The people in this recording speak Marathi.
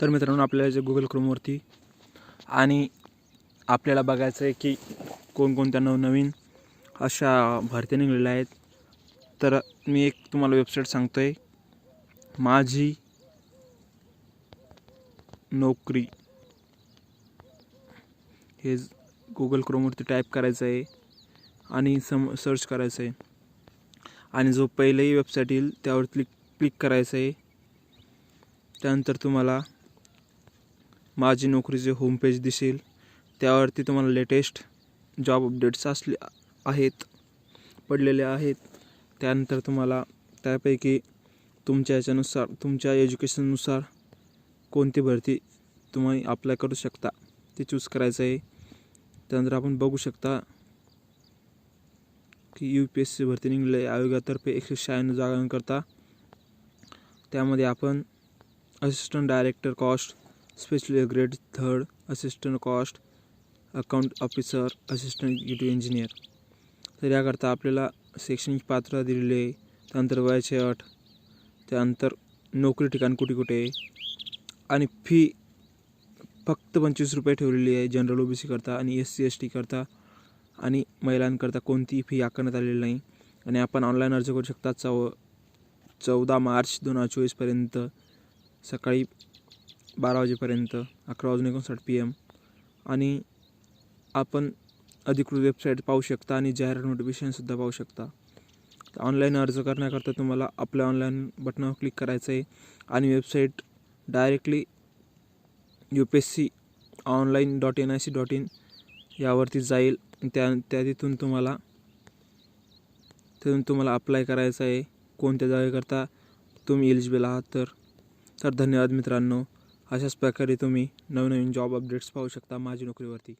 तर मित्रांनो आपल्याला जे गुगल क्रोमवरती आणि आपल्याला बघायचं आहे की कोणकोणत्या नवनवीन अशा भरत्या निघलेल्या आहेत. तर मी एक तुम्हाला वेबसाईट सांगतो आहे माझी नोकरी. हे गुगल क्रोमवरती टाईप करायचं आहे आणि सम सर्च करायचं आहे. आणि जो पहिलेही वेबसाईट येईल त्यावर क्लिक क्लिक करायचं आहे. त्यानंतर तुम्हाला माझी नोकरीचे होमपेज दिसेल. त्यावरती तुम्हाला लेटेस्ट जॉब अपडेट्स असले आहेत पडलेले आहेत. त्यानंतर तुम्हाला त्यापैकी तुमच्या याच्यानुसार तुमच्या एज्युकेशननुसार कोणती भरती तुम्ही अप्लाय करू शकता ते चूज करायचं आहे. त्यानंतर आपण बघू शकता की यू पी एस सी भरती निघले आयोगातर्फे एकशे शहाण्णव जागांकरता त्यामध्ये आपण assistant director cost specially grade third assistant cost account officer assistant executive engineer तर याकरता आपल्याला शैक्षणिक पात्रता दिलेली आहे त्यानंतर वयाचे अट त्यानंतर नोकरी ठिकाण कुठे कुठे आणि फी फक्त पंचवीस रुपये ठेवलेली आहे जनरल ओ बी सी करता आणि एस सी एस टी करता आणि महिलांकरता कोणतीही फी आकारण्यात आलेली नाही. आणि आपण ऑनलाईन अर्ज करू शकता चौ चौदा मार्च दोन हजार चोवीसपर्यंत सकाळी बारा वाजेपर्यंत अकरा वाजून एकोणसाठ पी एम आणि आपण अधिकृत वेबसाईट पाहू शकता आणि जाहिरात नोटिफिकेशनसुद्धा पाहू शकता. ऑनलाईन अर्ज करण्याकरता तुम्हाला आपल्या ऑनलाईन बटनावर क्लिक करायचं आहे आणि website directly U P S C online dot N I C dot in यावरती जाईल. त्या त्या तिथून तुम्हाला तिथून तुम्हाला अप्लाय करायचं आहे कोणत्या जागेकरता तुम्ही एलिजिबल आहात तर. तर धन्यवाद मित्रांनो. अशाच प्रकारे तुम्ही नवनवीन जॉब अपडेट्स पाहू शकता माझी नोकरीवरती.